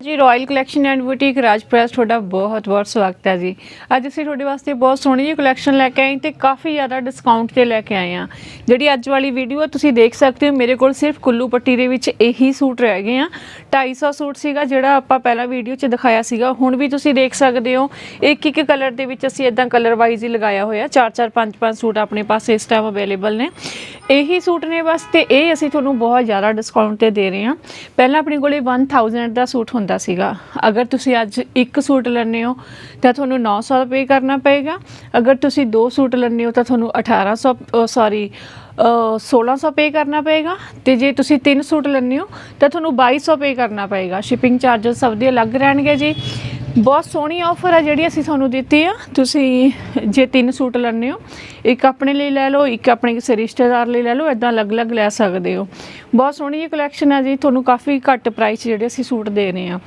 ਜੀ royal collection and boutique ਰਾਜਪ੍ਰੈਸ ਤੁਹਾਡਾ ਬਹੁਤ ਬਹੁਤ ਸਵਾਗਤ ਹੈ ਜੀ। ਅੱਜ ਅਸੀਂ ਤੁਹਾਡੇ ਵਾਸਤੇ ਬਹੁਤ ਸੋਹਣੀ ਜਿਹੀ ਕਲੈਕਸ਼ਨ ਲੈ ਕੇ ਆਏ ਤੇ ਕਾਫੀ ਜ਼ਿਆਦਾ ਡਿਸਕਾਊਂਟ ਤੇ ਲੈ ਕੇ ਆਏ ਆ ਜਿਹੜੀ ਅੱਜ ਵਾਲੀ ਵੀਡੀਓ ਤੁਸੀਂ ਦੇਖ ਸਕਦੇ ਹੋ, ਮੇਰੇ ਕੋਲ ਸਿਰਫ ਕੁੱਲੂ ਪੱਟੀ ਦੇ ਵਿੱਚ ਇਹੀ ਸੂਟ ਰਹਿ ਗਏ ਆ। 250 ਸੂਟ ਸੀਗਾ, ਜਿਹੜਾ ਆਪਾਂ ਪਹਿਲਾਂ ਵੀਡੀਓ 'ਚ ਦਿਖਾਇਆ ਸੀਗਾ। ਹੁਣ ਵੀ ਤੁਸੀਂ ਦੇਖ ਸਕਦੇ ਹੋ, ਇੱਕ ਇੱਕ ਕਲਰ ਦੇ ਵਿੱਚ ਅਸੀਂ ਇਦਾਂ ਕਲਰ ਵਾਈਜ਼ ਹੀ ਲਗਾਇਆ ਹੋਇਆ। 4 4 5 5 ਸੂਟ ਆਪਣੇ ਪਾਸ ਇਸ ਟਾਈਮ ਅਵੇਲੇਬਲ ਨੇ। ਇਹੀ ਸੂਟ ਨੇ ਬਸ ਤੇ ਇਹ ਅਸੀਂ ਤੁਹਾਨੂੰ ਬਹੁਤ ਜ਼ਿਆਦਾ ਡਿਸਕਾਊਂਟ ਤੇ ਦੇ ਰਹੇ ਹਾਂ। ਪਹਿਲਾਂ ਆਪਣੇ ਕੋਲੇ 1000 ਦਾ ਸੂਟ ਹੁੰਦਾ ਸੀਗਾ। ਅਗਰ ਤੁਸੀਂ ਅੱਜ ਇੱਕ ਸੂਟ ਲੈਣੇ ਹੋ, ਤਾਂ ਤੁਹਾਨੂੰ 900 ਰੁਪਏ ਕਰਨਾ ਪਏਗਾ। ਅਗਰ ਤੁਸੀਂ ਦੋ ਸੂਟ ਲੈਣੇ ਹੋ, ਤਾਂ ਤੁਹਾਨੂੰ 1800 ਸੌਰੀ 1600 ਪੇ ਕਰਨਾ ਪਏਗਾ। ਤੇ ਜੇ ਤੁਸੀਂ ਤਿੰਨ ਸੂਟ ਲੈਣੇ ਹੋ, ਤਾਂ ਤੁਹਾਨੂੰ 2200 ਪੇ ਕਰਨਾ ਪਏਗਾ। ਸ਼ਿਪਿੰਗ ਚਾਰजेस ਸਭ ਦੇ ਅਲੱਗ ਰਹਿਣਗੇ ਜੀ। ਬਹੁਤ ਸੋਹਣੀ ਆਫਰ ਆ ਜਿਹੜੀ ਅਸੀਂ ਤੁਹਾਨੂੰ ਦਿੱਤੀ ਆ। ਤੁਸੀਂ ਜੇ ਤਿੰਨ ਸੂਟ ਲੈਣੇ ਹੋ, ਇੱਕ ਆਪਣੇ ਲਈ ਲੈ ਲਓ, ਇੱਕ ਆਪਣੇ ਕਿਸੇ ਰਿਸ਼ਤੇਦਾਰ ਲਈ ਲੈ ਲਓ ਇਦਾਂ ਅਲੱਗ-ਅਲੱਗ ਲੈ ਸਕਦੇ ਹੋ। ਬਹੁਤ ਸੋਹਣੀ ਇਹ ਕਲੈਕਸ਼ਨ ਆ ਜੀ, ਤੁਹਾਨੂੰ ਕਾਫੀ ਘੱਟ ਪ੍ਰਾਈਸ ਜਿਹੜੇ ਅਸੀਂ ਸੂਟ ਦੇ ਰਹੇ ਹਾਂ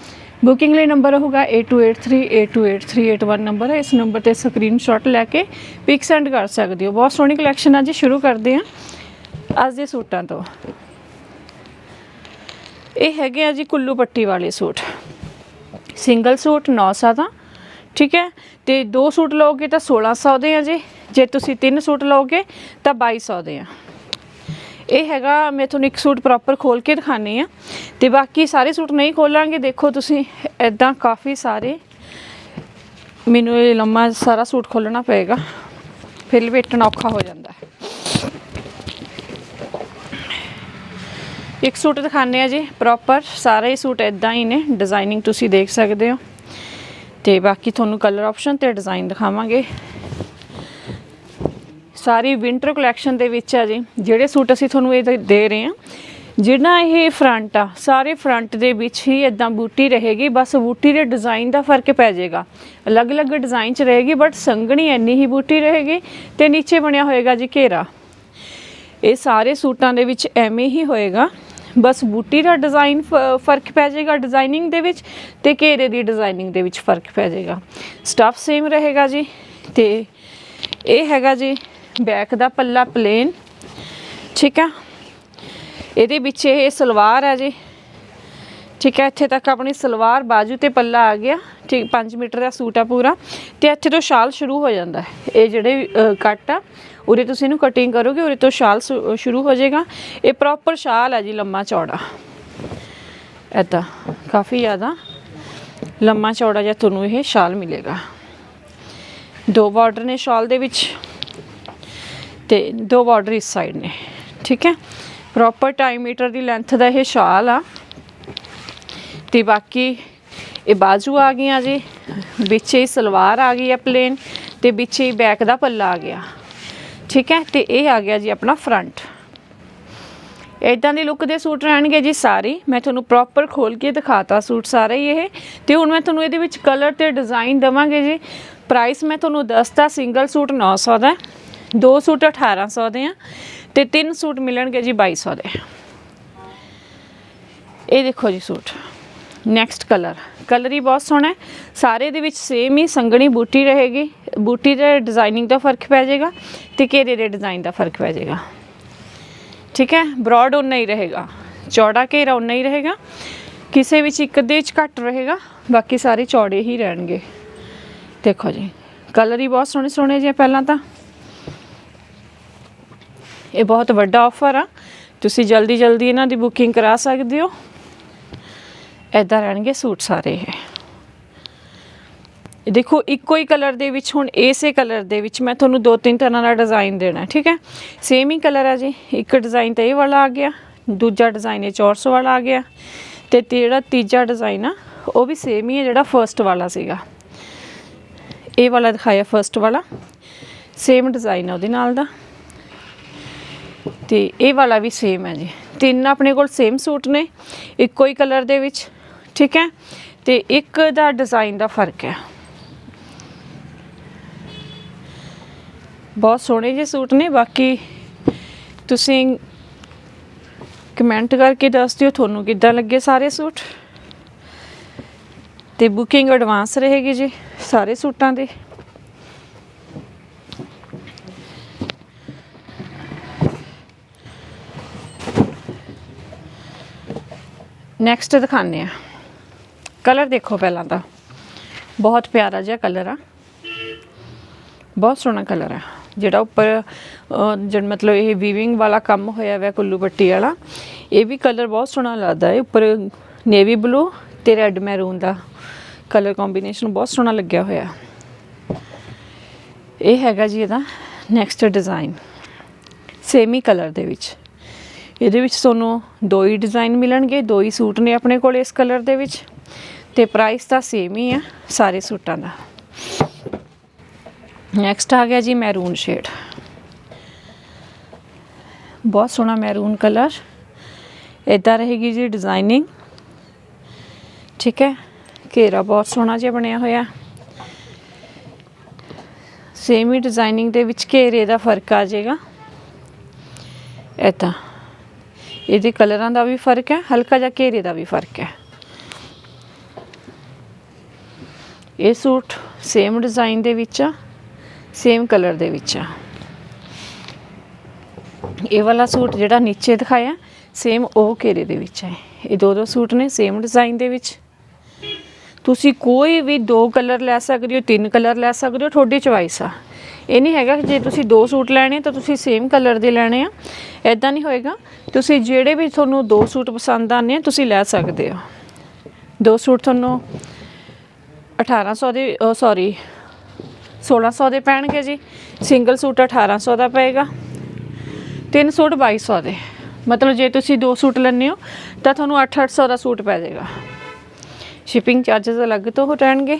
ਬੁਕਿੰਗ ਲਈ ਨੰਬਰ ਹੋਊਗਾ 8283828381 ਨੰਬਰ ਹੈ ਇਸ ਨੰਬਰ ਤੇ ਸਕਰੀਨਸ਼ਾਟ ਲੈ ਕੇ ਪਿਕ ਸੈਂਡ ਕਰ ਸਕਦੇ ਹੋ। ਬਹੁਤ ਸੋਹਣੀ ਕਲੈਕਸ਼ਨ ਆ ਜੀ, ਸ਼ੁਰੂ ਕਰਦੇ ਹਾਂ। ਅੱਜ ਦੇ ਸੂਟਾਂ ਤੋਂ। ਇਹ ਹੈਗੇ ਆ ਜੀ ਕੁੱਲੂ ਪੱਟੀ ਵਾਲੇ ਸੂਟ। ਸਿੰਗਲ ਸੂਟ 900 ਦਾ, ਠੀਕ ਹੈ? ਤੇ ਦੋ ਸੂਟ ਲਓਗੇ ਤਾਂ 1600 ਦੇ ਆ ਜੀ, ਜੇ ਤੁਸੀਂ ਤਿੰਨ ਸੂਟ ਲਓਗੇ ਤਾਂ 2200 ਦੇ ਆ। ਇਹ ਹੈਗਾ, ਮੈਂ ਤੁਹਾਨੂੰ ਇੱਕ ਸੂਟ ਪ੍ਰੋਪਰ ਖੋਲ ਕੇ ਦਿਖਾਣੇ ਆ ਤੇ ਬਾਕੀ ਸਾਰੇ ਸੂਟ ਨਹੀਂ ਖੋਲਾਂਗੇ, ਦੇਖੋ ਤੁਸੀਂ ਐਦਾਂ ਕਾਫੀ ਸਾਰੇ, ਮੈਨੂੰ ਇਹ ਲੰਮਾ ਸਾਰਾ ਸੂਟ ਖੋਲਣਾ ਪਏਗਾ, ਫਿਰ ਲਪੇਟਣਾ ਔਖਾ ਹੋ ਜਾਂਦਾ ਹੈ। ਇੱਕ ਸੂਟ ਦਿਖਾਣੇ ਆ ਜੀ ਪ੍ਰੋਪਰ ਸਾਰੇ ਸੂਟ ਇਦਾਂ ਹੀ ਨੇ ਡਿਜ਼ਾਈਨਿੰਗ ਤੁਸੀਂ ਦੇਖ ਸਕਦੇ ਹੋ। ਤੇ ਬਾਕੀ ਤੁਹਾਨੂੰ ਕਲਰ ਆਪਸ਼ਨ ਤੇ ਡਿਜ਼ਾਈਨ ਦਿਖਾਵਾਂਗੇ। ਸਾਰੀ ਵਿੰਟਰ ਕਲੈਕਸ਼ਨ ਦੇ ਵਿੱਚ ਆ ਜੀ, ਜਿਹੜੇ ਸੂਟ ਅਸੀਂ ਤੁਹਾਨੂੰ ਇਹ ਦੇ ਰਹੇ ਹਾਂ ਜਿਹੜਾ ਇਹ ਫਰੰਟ ਆ, ਸਾਰੇ ਫਰੰਟ ਦੇ ਵਿੱਚ ਹੀ ਇਦਾਂ ਬੂਟੀ ਰਹੇਗੀ, ਬਸ ਬੂਟੀ ਦੇ ਡਿਜ਼ਾਈਨ ਦਾ ਫ਼ਰਕ ਪੈ ਜਾਏਗਾ। ਅਲੱਗ-ਅਲੱਗ ਡਿਜ਼ਾਈਨ 'ਚ ਰਹੇਗੀ ਬਟ ਸੰਘਣੀ ਇੰਨੀ ਹੀ ਬੂਟੀ ਰਹੇਗੀ ਤੇ ਨੀਚੇ ਬਣਿਆ ਹੋਏਗਾ ਜੀ ਘੇਰਾ। ਇਹ ਸਾਰੇ ਸੂਟਾਂ ਦੇ ਵਿੱਚ ਐਵੇਂ ਹੀ ਹੋਏਗਾ। ਬਸ ਬੂਟੀ ਦਾ ਡਿਜ਼ਾਈਨ ਫ਼ਰਕ ਪੈ ਜਾਏਗਾ ਡਿਜ਼ਾਈਨਿੰਗ ਦੇ ਵਿੱਚ ਤੇ ਘੇਰੇ ਦੀ ਡਿਜ਼ਾਈਨਿੰਗ ਦੇ ਵਿੱਚ ਫ਼ਰਕ ਪੈ ਜਾਏਗਾ। ਸਟਫ ਸੇਮ ਰਹੇਗਾ ਜੀ ਤੇ ਇਹ ਹੈਗਾ ਜੀ ਬੈਕ ਦਾ ਪੱਲਾ ਪਲੇਨ ਠੀਕ ਆ? ਇਹਦੇ ਵਿੱਚ ਇਹ ਸਲਵਾਰ ਹੈ ਜੀ। ਠੀਕ ਹੈ ਇੱਥੇ ਤੱਕ ਆਪਣੀ ਸਲਵਾਰ ਬਾਜੂ ਤੇ ਪੱਲਾ ਆ ਗਿਆ। ਠੀਕ 5 ਮੀਟਰ ਦਾ ਸੂਟ ਆ ਪੂਰਾ। ਤੇ ਇੱਥੇ ਤੋਂ ਸ਼ਾਲ ਸ਼ੁਰੂ ਹੋ ਜਾਂਦਾ ਹੈ। ਇਹ ਜਿਹੜੇ ਕੱਟ ਆ, ਉਰੇ ਤੁਸੀਂ ਇਹਨੂੰ ਕਟਿੰਗ ਕਰੋਗੇ, ਉਰੇ ਤੋਂ ਸ਼ਾਲ ਸ਼ੁ- ਸ਼ੁਰੂ ਹੋ ਜਾਏਗਾ। ਇਹ ਪ੍ਰੋਪਰ ਸ਼ਾਲ ਹੈ ਜੀ, ਲੰਮਾ ਚੌੜਾ। ਐਦਾਂ ਕਾਫੀ ਜ਼ਿਆਦਾ ਲੰਮਾ ਚੌੜਾ ਜਿਹਾ ਤੁਹਾਨੂੰ ਇਹ ਸ਼ਾਲ ਮਿਲੇਗਾ। ਦੋ ਬਾਰਡਰ ਨੇ ਸ਼ਾਲ ਦੇ ਵਿੱਚ ਤੇ ਦੋ ਬਾਰਡਰ ਇਸ ਸਾਈਡ ਨੇ, ਠੀਕ ਹੈ? ਪ੍ਰੋਪਰ 2 ਮੀਟਰ ਦੀ ਲੈਂਥ ਦਾ ਇਹ ਸ਼ਾਲ ਆ। ਤੇ ਬਾਕੀ ਇਹ ਬਾਜੂ ਆ ਗਈਆਂ ਜੀ। ਵਿੱਚ ਹੀ ਸਲਵਾਰ ਆ ਗਈ ਹੈ ਪਲੇਨ ਤੇ ਵਿੱਚ ਹੀ ਬੈਕ ਦਾ ਪੱਲਾ ਆ ਗਿਆ। ਠੀਕ ਹੈ? ਤੇ ਇਹ ਆ ਗਿਆ ਜੀ ਆਪਣਾ ਫਰੰਟ ਇਦਾਂ ਦੀ ਲੁੱਕ ਦੇ ਸੂਟ ਰਹਿਣਗੇ ਜੀ ਸਾਰੇ। ਮੈਂ ਤੁਹਾਨੂੰ ਪ੍ਰੋਪਰ ਖੋਲ ਕੇ ਦਿਖਾਤਾ ਸੂਟ ਸਾਰਾ ਹੀ ਇਹ। ਤੇ ਹੁਣ ਮੈਂ ਤੁਹਾਨੂੰ ਇਹਦੇ ਵਿੱਚ ਕਲਰ ਤੇ ਡਿਜ਼ਾਈਨ ਦਵਾਂਗੇ ਜੀ। ਪ੍ਰਾਈਸ ਮੈਂ ਤੁਹਾਨੂੰ ਦੱਸਤਾ ਸਿੰਗਲ ਸੂਟ 900 ਦਾ। ਦੋ ਸੂਟ 1800 ਦੇ ਆ ਤੇ ਤਿੰਨ ਸੂਟ ਮਿਲਣਗੇ ਜੀ 2200 ਦੇ। ਇਹ ਦੇਖੋ ਜੀ ਸੂਟ। ਨੈਕਸਟ ਕਲਰ ਕਲਰ ਹੀ ਬਹੁਤ ਸੋਹਣਾ ਹੈ। ਸਾਰੇ ਦੇ ਵਿੱਚ ਸੇਮ ਹੀ ਸੰਗਣੀ ਬੂਟੀ ਰਹੇਗੀ। ਬੂਟੀ ਦੇ ਡਿਜ਼ਾਈਨਿੰਗ ਦਾ ਫ਼ਰਕ ਪੈ ਜਾਏਗਾ ਤੇ ਘੇਰੇ ਦੇ ਡਿਜ਼ਾਈਨ ਦਾ ਫ਼ਰਕ ਪੈ ਜਾਏਗਾ। ਠੀਕ ਹੈ? ਬ੍ਰੌਡ ਉਨਾ ਹੀ ਰਹੇਗਾ। ਚੌੜਾ ਘੇਰਾ ਉਨਾ ਹੀ ਰਹੇਗਾ। ਕਿਸੇ ਵਿੱਚ ਇੱਕ ਅੱਧੇ ਵਿੱਚ ਘੱਟ ਰਹੇਗਾ। ਬਾਕੀ ਸਾਰੇ ਚੌੜੇ ਹੀ ਰਹਿਣਗੇ। ਦੇਖੋ ਜੀ। ਕਲਰ ਹੀ ਬਹੁਤ ਸੋਹਣੇ ਸੋਹਣੇ ਜਿਹੇ ਪਹਿਲਾਂ ਤਾਂ। ਇਹ ਬਹੁਤ ਵੱਡਾ ਆਫਰ ਆ। ਤੁਸੀਂ ਜਲਦੀ ਜਲਦੀ ਇਹਨਾਂ ਦੀ ਬੁਕਿੰਗ ਕਰਾ ਸਕਦੇ ਹੋ। ਐਦਾਂ ਰਹਿਣਗੇ, ਸੂਟ ਸਾਰੇ ਇਹ। ਦੇਖੋ, ਇੱਕੋ ਹੀ ਕਲਰ ਦੇ ਵਿੱਚ, ਹੁਣ ਇਸੇ ਕਲਰ ਦੇ ਵਿੱਚ ਮੈਂ ਤੁਹਾਨੂੰ ਦੋ ਤਿੰਨ ਤਰ੍ਹਾਂ ਦਾ ਡਿਜ਼ਾਈਨ ਦੇਣਾ, ਠੀਕ ਹੈ? ਸੇਮ ਹੀ ਕਲਰ ਹੈ ਜੀ। ਇੱਕ ਡਿਜ਼ਾਈਨ ਤਾਂ ਇਹ ਵਾਲਾ ਆ ਗਿਆ, ਦੂਜਾ ਡਿਜ਼ਾਈਨ ਇਹ 400 ਵਾਲਾ ਆ ਗਿਆ, ਤੇ ਤੇ ਜਿਹੜਾ ਤੀਜਾ ਡਿਜ਼ਾਈਨ ਆ, ਉਹ ਵੀ ਸੇਮ ਹੀ ਹੈ, ਜਿਹੜਾ ਫਰਸਟ ਵਾਲਾ ਸੀਗਾ। ਇਹ ਵਾਲਾ ਦਿਖਾਇਆ ਫਰਸਟ ਵਾਲਾ। ਸੇਮ ਡਿਜ਼ਾਈਨ ਆ ਉਹਦੇ ਨਾਲ ਦਾ। ਤੇ ਇਹ ਵਾਲਾ ਵੀ ਸੇਮ ਹੈ ਜੀ। ਤਿੰਨ ਆਪਣੇ ਕੋਲ ਸੇਮ ਸੂਟ ਨੇ। ਇੱਕੋ ਹੀ ਕਲਰ ਦੇ ਵਿੱਚ ਠੀਕ ਹੈ? ਤੇ ਇੱਕ ਦਾ ਡਿਜ਼ਾਈਨ ਦਾ ਫ਼ਰਕ ਹੈ। ਬਹੁਤ ਸੋਹਣੇ ਜਿਹੇ ਸੂਟ ਨੇ, ਬਾਕੀ ਤੁਸੀਂ ਕਮੈਂਟ ਕਰਕੇ ਦੱਸ ਦਿਓ ਤੁਹਾਨੂੰ ਕਿੱਦਾਂ ਲੱਗੇ ਸਾਰੇ ਸੂਟ। ਤੇ ਬੁਕਿੰਗ ਐਡਵਾਂਸ ਰਹੇਗੀ ਜੀ ਸਾਰੇ ਸੂਟਾਂ ਦੇ। ਨੈਕਸਟ ਦਿਖਾਉਂਦੇ ਆ ਕਲਰ ਦੇਖੋ ਪਹਿਲਾਂ ਤਾਂ। ਬਹੁਤ ਪਿਆਰਾ ਜਿਹਾ ਕਲਰ ਆ। ਬਹੁਤ ਸੋਹਣਾ ਕਲਰ ਆ। ਜਿਹੜਾ ਉੱਪਰ ਜਦ ਮਤਲਬ ਇਹ ਵੀਵਿੰਗ ਵਾਲਾ ਕੰਮ ਹੋਇਆ ਹੋਇਆ ਕੁੱਲੂ ਪੱਟੀ ਵਾਲਾ, ਇਹ ਵੀ ਕਲਰ ਬਹੁਤ ਸੋਹਣਾ ਲੱਗਦਾ ਹੈ। ਉੱਪਰ ਨੇਵੀ ਬਲੂ ਤੇ ਰੈੱਡ ਮੈਰੂਨ ਦਾ ਕਲਰ ਕੰਬੀਨੇਸ਼ਨ ਬਹੁਤ ਸੋਹਣਾ ਲੱਗਿਆ ਹੋਇਆ। ਇਹ ਹੈਗਾ ਜੀ ਇਹਦਾ ਨੈਕਸਟ ਡਿਜ਼ਾਈਨ ਸੇਮੀ ਕਲਰ ਦੇ ਵਿੱਚ। ਇਹਦੇ ਵਿੱਚ ਤੁਹਾਨੂੰ ਦੋ ਹੀ ਡਿਜ਼ਾਈਨ ਮਿਲਣਗੇ, ਦੋ ਹੀ ਸੂਟ ਨੇ ਆਪਣੇ ਕੋਲ ਇਸ ਕਲਰ ਦੇ ਵਿੱਚ। ਤੇ ਪ੍ਰਾਈਸ ਤਾਂ ਸੇਮ ਹੀ ਆ, ਸਾਰੇ ਸੂਟਾਂ ਦਾ। ਨੈਕਸਟ ਆ ਗਿਆ ਜੀ ਮੈਰੂਨ ਸ਼ੇਡ ਬਹੁਤ ਸੋਹਣਾ ਮੈਰੂਨ ਕਲਰ ਇਦਾਂ ਰਹੇਗੀ ਜੀ ਡਿਜ਼ਾਈਨਿੰਗ ਠੀਕ ਹੈ, ਘੇਰਾ ਬਹੁਤ ਸੋਹਣਾ ਜਿਹਾ ਬਣਿਆ ਹੋਇਆ। ਸੇਮ ਹੀ ਡਿਜ਼ਾਈਨਿੰਗ ਦੇ ਵਿੱਚ ਘੇਰੇ ਦਾ ਫ਼ਰਕ ਆ ਜਾਏਗਾ। ਇਦਾਂ ਇਹਦੇ ਕਲਰਾਂ ਦਾ ਵੀ ਫ਼ਰਕ ਹੈ, ਹਲਕਾ ਜਿਹਾ ਘੇਰੇ ਦਾ ਵੀ ਫ਼ਰਕ ਹੈ। ਇਹ ਸੂਟ ਸੇਮ ਡਿਜ਼ਾਈਨ ਦੇ ਵਿੱਚ ਆ ਸੇਮ ਕਲਰ ਦੇ ਵਿੱਚ ਆ। ਇਹ ਵਾਲਾ ਸੂਟ ਜਿਹੜਾ ਨੀਚੇ ਦਿਖਾਇਆ ਸੇਮ ਉਹ ਘੇਰੇ ਦੇ ਵਿੱਚ ਹੈ ਇਹ ਦੋ ਦੋ ਸੂਟ ਨੇ ਸੇਮ ਡਿਜ਼ਾਈਨ ਦੇ ਵਿੱਚ। ਤੁਸੀਂ ਕੋਈ ਵੀ ਦੋ ਕਲਰ ਲੈ ਸਕਦੇ ਹੋ, ਤਿੰਨ ਕਲਰ ਲੈ ਸਕਦੇ ਹੋ, ਤੁਹਾਡੀ ਚੁਆਇਸ ਆ। ਇਹ ਨਹੀਂ ਹੈਗਾ ਕਿ ਜੇ ਤੁਸੀਂ ਦੋ ਸੂਟ ਲੈਣੇ, ਤਾਂ ਤੁਸੀਂ ਸੇਮ ਕਲਰ ਦੇ ਲੈਣੇ ਆ। ਐਦਾਂ ਨਹੀਂ ਹੋਏਗਾ। ਤੁਸੀਂ ਜਿਹੜੇ ਵੀ ਤੁਹਾਨੂੰ ਦੋ ਸੂਟ ਪਸੰਦ ਆਨੇ ਆ, ਤੁਸੀਂ ਲੈ ਸਕਦੇ ਹੋ। ਦੋ ਸੂਟ ਤੁਹਾਨੂੰ 1800 ਦੇ ਸੌਰੀ 1600 ਦੇ ਪੈਣਗੇ ਜੀ। ਸਿੰਗਲ ਸੂਟ 1800 ਦਾ ਪਏਗਾ। ਤਿੰਨ ਸੂਟ 2200 ਦੇ। ਮਤਲਬ ਜੇ ਤੁਸੀਂ ਦੋ ਸੂਟ ਲੈਣੇ ਹੋ, ਤਾਂ ਤੁਹਾਨੂੰ 8-800 ਦਾ ਸੂਟ ਪੈ ਜਾਏਗਾ। ਸ਼ਿਪਿੰਗ ਚਾਰजेस ਅਲੱਗ ਤੋਂ ਹੋ ਰਹਿਣਗੇ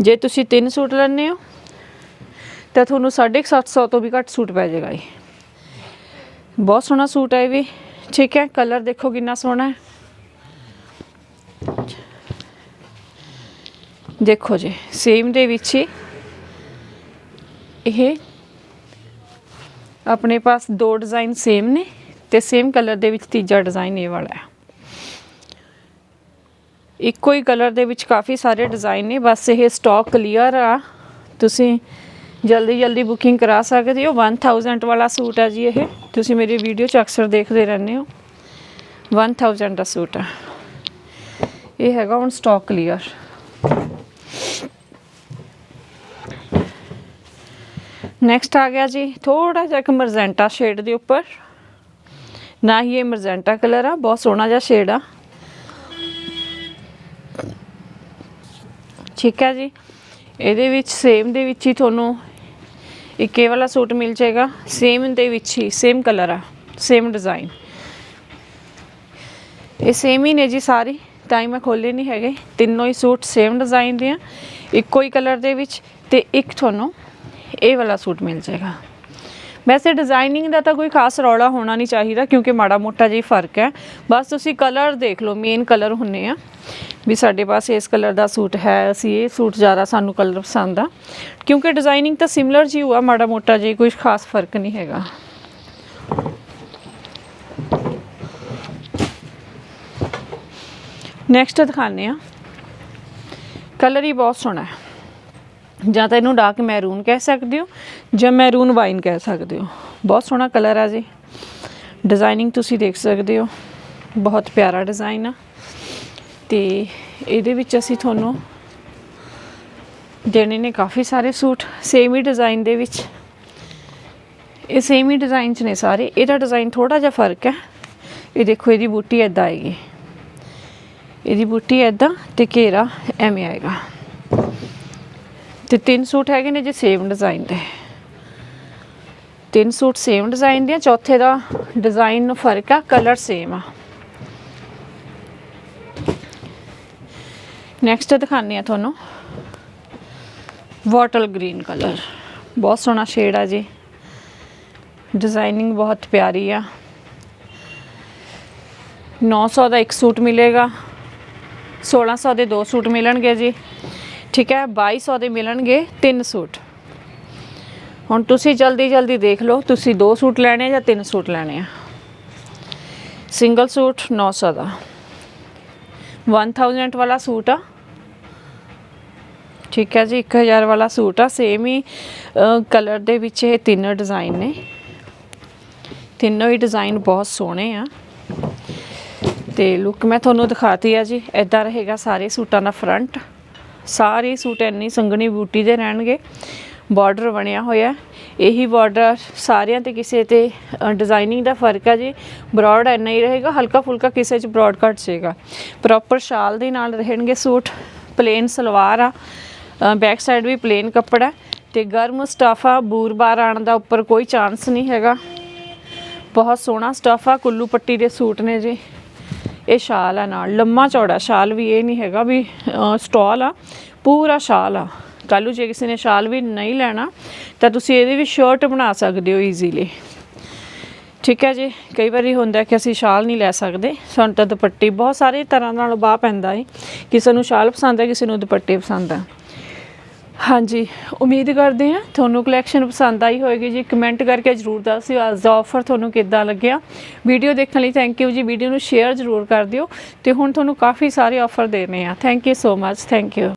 ਜੇ ਤੁਸੀਂ ਤਿੰਨ ਸੂਟ ਲੈਣੇ ਹੋ, ਤਾਂ ਤੁਹਾਨੂੰ 750 ਤੋਂ ਵੀ ਘੱਟ ਸੂਟ ਪੈ ਜਾਏਗਾ ਜੀ। ਬਹੁਤ ਸੋਹਣਾ ਸੂਟ ਹੈ ਇਹ ਵੀ। ਠੀਕ ਹੈ ਕਲਰ ਦੇਖੋ ਕਿੰਨਾ ਸੋਹਣਾ ਹੈ। ਦੇਖੋ ਜੀ, ਸੇਮ ਦੇ ਵਿੱਚ ਹੀ ਇਹ ਆਪਣੇ ਪਾਸ ਦੋ ਡਿਜ਼ਾਈਨ ਸੇਮ ਨੇ ਤੇ ਸੇਮ ਕਲਰ ਦੇ ਵਿੱਚ ਤੀਜਾ ਡਿਜ਼ਾਈਨ ਇਹ ਵਾਲਾ ਹੈ। ਇੱਕੋ ਹੀ ਕਲਰ ਦੇ ਵਿੱਚ ਕਾਫੀ ਸਾਰੇ ਡਿਜ਼ਾਈਨ ਨੇ, ਬਸ ਇਹ ਸਟਾਕ ਕਲੀਅਰ ਆ। ਤੁਸੀਂ ਜਲਦੀ ਜਲਦੀ ਬੁਕਿੰਗ ਕਰਾ ਸਕਦੇ ਹੋ। 1000 ਵਾਲਾ ਸੂਟ ਹੈ ਜੀ ਇਹ। ਤੁਸੀਂ ਮੇਰੀ ਵੀਡੀਓ 'ਚ ਅਕਸਰ ਦੇਖਦੇ ਰਹਿੰਦੇ ਹੋ। 1000 ਦਾ ਸੂਟ ਹੈ ਇਹ ਹੈਗਾ ਹੁਣ ਸਟਾਕ ਕਲੀਅਰ ਨੈਕਸਟ ਆ ਗਿਆ ਜੀ ਥੋੜਾ ਜਿਹਾ ਇੱਕ ਮਰਜ਼ੈਂਟਾ ਸ਼ੇਡ ਦੇ ਉੱਪਰ। ਨਾ ਹੀ ਇਹ ਮਰਜ਼ੈਂਟਾ ਕਲਰ ਆ, ਬਹੁਤ ਸੋਹਣਾ ਜਿਹਾ ਸ਼ੇਡ ਆ। ਠੀਕ ਹੈ ਜੀ, ਇਹਦੇ ਵਿੱਚ ਸੇਮ ਦੇ ਵਿੱਚ ਹੀ ਤੁਹਾਨੂੰ ਇੱਕ ਇਹ ਵਾਲਾ ਸੂਟ ਮਿਲ ਜਾਏਗਾ। ਸੇਮ ਦੇ ਵਿੱਚ ਹੀ ਸੇਮ ਕਲਰ ਆ ਸੇਮ ਡਿਜ਼ਾਈਨ ਇਹ ਸੇਮ ਹੀ ਨੇ ਜੀ ਸਾਰੀ, ਤਾਂ ਹੀ ਮੈਂ ਖੋਲੇ ਨਹੀਂ ਹੈਗੇ। ਤਿੰਨੋਂ ਹੀ ਸੂਟ ਸੇਮ ਡਿਜ਼ਾਈਨ ਦੇ ਆ, ਇੱਕੋ ਹੀ ਕਲਰ ਦੇ ਵਿੱਚ ਤੇ ਇੱਕ ਤੁਹਾਨੂੰ ਇਹ ਵਾਲਾ ਸੂਟ ਮਿਲ ਜਾਏਗਾ। ਵੈਸੇ ਡਿਜ਼ਾਈਨਿੰਗ ਦਾ ਤਾਂ ਕੋਈ ਖਾਸ ਰੌਲਾ ਹੋਣਾ ਨਹੀਂ ਚਾਹੀਦਾ ਕਿਉਂਕਿ ਮਾੜਾ ਮੋਟਾ ਜਿਹਾ ਫ਼ਰਕ ਹੈ। ਬਸ ਤੁਸੀਂ ਕਲਰ ਦੇਖ ਲਓ ਮੇਨ ਕਲਰ ਹੁੰਨੇ ਆ। ਵੀ ਸਾਡੇ ਪਾਸ ਇਸ ਕਲਰ ਦਾ ਸੂਟ ਹੈ, ਅਸੀਂ ਇਹ ਸੂਟ ਜ਼ਿਆਦਾ ਸਾਨੂੰ ਕਲਰ ਪਸੰਦ ਆ। ਕਿਉਂਕਿ ਡਿਜ਼ਾਈਨਿੰਗ ਤਾਂ ਸਿਮਿਲਰ ਜੀ ਹੋਆ, ਮਾੜਾ ਮੋਟਾ ਜੀ ਕੋਈ ਖਾਸ ਫ਼ਰਕ ਨਹੀਂ ਹੈਗਾ। ਨੈਕਸਟ ਦਿਖਾਉਂਦੇ ਆ ਕਲਰ ਹੀ ਬਹੁਤ ਸੋਹਣਾ ਹੈ। ਜਾਂ ਤਾਂ ਇਹਨੂੰ ਡਾਰਕ ਮੈਰੂਨ ਕਹਿ ਸਕਦੇ ਹੋ, ਜਾਂ ਮੈਰੂਨ ਵਾਈਨ ਕਹਿ ਸਕਦੇ ਹੋ। ਬਹੁਤ ਸੋਹਣਾ ਕਲਰ ਆ ਜੀ। ਡਿਜ਼ਾਈਨਿੰਗ ਤੁਸੀਂ ਦੇਖ ਸਕਦੇ ਹੋ। ਬਹੁਤ ਪਿਆਰਾ ਡਿਜ਼ਾਈਨ ਆ। ਤੇ ਇਹਦੇ ਵਿੱਚ ਅਸੀਂ ਤੁਹਾਨੂੰ ਦੇਣੇ ਨੇ ਕਾਫੀ ਸਾਰੇ ਸੂਟ ਸੇਮ ਹੀ ਡਿਜ਼ਾਈਨ ਦੇ ਵਿੱਚ। ਇਹ ਸੇਮ ਹੀ ਡਿਜ਼ਾਈਨ ਚ ਨੇ ਸਾਰੇ। ਇਹਦਾ ਡਿਜ਼ਾਈਨ ਥੋੜਾ ਜਿਹਾ ਫ਼ਰਕ ਹੈ। ਇਹ ਦੇਖੋ, ਇਹਦੀ ਬੂਟੀ ਐਦਾਂ ਆਏਗੀ। ਇਹਦੀ ਬੂਟੀ ਐਦਾਂ ਤੇ ਘੇਰਾ ਐਵੇਂ ਆਏਗਾ। ਤੇ ਤਿੰਨ ਸੂਟ ਹੈਗੇ ਨੇ ਜੀ ਸੇਮ ਡਿਜ਼ਾਈਨ ਦੇ। ਤਿੰਨ ਸੂਟ ਸੇਮ ਡਿਜ਼ਾਈਨ ਦੇ ਆ, ਚੌਥੇ ਦਾ ਡਿਜ਼ਾਈਨ ਨੂੰ ਫ਼ਰਕ ਆ ਕਲਰ ਸੇਮ ਆ। ਨੈਕਸਟ ਦਿਖਾਉਂਦੇ ਆ ਤੁਹਾਨੂੰ। ਵਾਟਰ ਗ੍ਰੀਨ ਕਲਰ ਬਹੁਤ ਸੋਹਣਾ ਸ਼ੇਡ ਆ ਜੀ। ਡਿਜ਼ਾਈਨਿੰਗ ਬਹੁਤ ਪਿਆਰੀ ਆ। 900 ਦਾ ਇੱਕ ਸੂਟ ਮਿਲੇਗਾ। 1600 ਦੇ ਦੋ ਸੂਟ ਮਿਲਣਗੇ ਜੀ। ਠੀਕ ਹੈ 2200 ਦੇ ਮਿਲਣਗੇ ਤਿੰਨ ਸੂਟ। ਹੁਣ ਤੁਸੀਂ ਜਲਦੀ ਜਲਦੀ ਦੇਖ ਲਓ, ਤੁਸੀਂ ਦੋ ਸੂਟ ਲੈਣੇ ਆ ਜਾਂ ਤਿੰਨ ਸੂਟ ਲੈਣੇ ਆ? ਸਿੰਗਲ ਸੂਟ 900 ਦਾ। 1000 ਵਾਲਾ ਸੂਟ ਆ। ਠੀਕ ਹੈ ਜੀ 1000 ਵਾਲਾ ਸੂਟ ਆ। ਸੇਮ ਹੀ ਕਲਰ ਦੇ ਵਿੱਚ ਇਹ ਤਿੰਨ ਡਿਜ਼ਾਈਨ ਨੇ। ਤਿੰਨੋਂ ਹੀ ਡਿਜ਼ਾਈਨ ਬਹੁਤ ਸੋਹਣੇ ਆ। ਤੇ ਲੁੱਕ ਮੈਂ ਤੁਹਾਨੂੰ ਦਿਖਾਤੀ ਆ ਜੀ ਇਦਾਂ ਰਹੇਗਾ ਸਾਰੇ ਸੂਟਾਂ ਦਾ ਫਰੰਟ ਸਾਰੇ ਸੂਟ ਇੰਨੀ ਸੰਘਣੀ ਬੂਟੀ ਦੇ ਰਹਿਣਗੇ। ਬਾਰਡਰ ਬਣਿਆ ਹੋਇਆ ਇਹੀ ਬਾਰਡਰ ਸਾਰਿਆਂ ਤੇ ਕਿਸੇ ਤੇ ਡਿਜ਼ਾਈਨਿੰਗ ਦਾ ਫ਼ਰਕ ਹੈ ਜੀ। ਬ੍ਰੌਡ ਇੰਨਾ ਹੀ ਰਹੇਗਾ ਹਲਕਾ ਫੁਲਕਾ ਕਿਸੇ ਚ ਬ੍ਰੌਡ ਕੱਟ ਜਾਏਗਾ ਪ੍ਰੋਪਰ ਸ਼ਾਲ ਦੇ ਨਾਲ ਰਹਿਣਗੇ ਸੂਟ। ਪਲੇਨ ਸਲਵਾਰ ਆ। ਬੈਕ ਸਾਈਡ ਵੀ ਪਲੇਨ ਕੱਪੜਾ ਤੇ ਗਰਮ ਸਟਫ ਆ। ਬੂਰ-ਬਾਰ ਆਣ ਦਾ ਉੱਪਰ ਕੋਈ ਚਾਂਸ ਨਹੀਂ ਹੈਗਾ। ਬਹੁਤ ਸੋਹਣਾ ਸਟਫ ਆ। ਕੁੱਲੂ ਪੱਟੀ ਦੇ ਸੂਟ ਨੇ ਜੀ। ਇਹ ਸ਼ਾਲ ਆ ਨਾਲ, ਲੰਮਾ ਚੌੜਾ ਸ਼ਾਲ ਵੀ ਇਹ ਨਹੀਂ ਹੈਗਾ ਵੀ ਸਟਾਲ ਆ, ਪੂਰਾ ਸ਼ਾਲ ਆ। ਕੱਲ੍ਹ ਨੂੰ ਜੇ ਕਿਸੇ ਨੇ ਸ਼ਾਲ ਵੀ ਨਹੀਂ ਲੈਣਾ, ਤਾਂ ਤੁਸੀਂ ਇਹਦੀ ਵੀ ਸ਼ਰਟ ਬਣਾ ਸਕਦੇ ਹੋ ਈਜ਼ੀਲੀ ਠੀਕ ਹੈ ਜੀ, ਕਈ ਵਾਰੀ ਹੁੰਦਾ ਕਿ ਅਸੀਂ ਸ਼ਾਲ ਨਹੀਂ ਲੈ ਸਕਦੇ, ਸਾਨੂੰ ਤਾਂ ਦੁਪੱਟੇ ਬਹੁਤ ਸਾਰੇ ਤਰ੍ਹਾਂ ਨਾਲ ਬਾਹ ਪੈਂਦਾ ਹੈ ਕਿਸੇ ਨੂੰ ਸ਼ਾਲ ਪਸੰਦ ਹੈ ਕਿਸੇ ਨੂੰ ਦੁਪੱਟੇ ਪਸੰਦ ਹੈ ਹਾਂਜੀ, ਉਮੀਦ ਕਰਦੇ ਹਾਂ ਤੁਹਾਨੂੰ ਕਲੈਕਸ਼ਨ ਪਸੰਦ ਆਈ ਹੋਵੇਗੀ ਜੀ। ਕਮੈਂਟ ਕਰਕੇ ਜਰੂਰ ਦੱਸਿਓ ਅੱਜ ਦਾ ਆਫਰ ਤੁਹਾਨੂੰ ਕਿੱਦਾਂ ਲੱਗਿਆ। ਵੀਡੀਓ ਦੇਖਣ ਲਈ ਥੈਂਕ ਯੂ ਜੀ। ਵੀਡੀਓ ਨੂੰ ਸ਼ੇਅਰ ਜਰੂਰ ਕਰ ਦਿਓ ਤੇ ਹੁਣ ਤੁਹਾਨੂੰ ਕਾਫੀ ਸਾਰੇ ਆਫਰ ਦੇਣੇ ਆ। Thank you so much thank you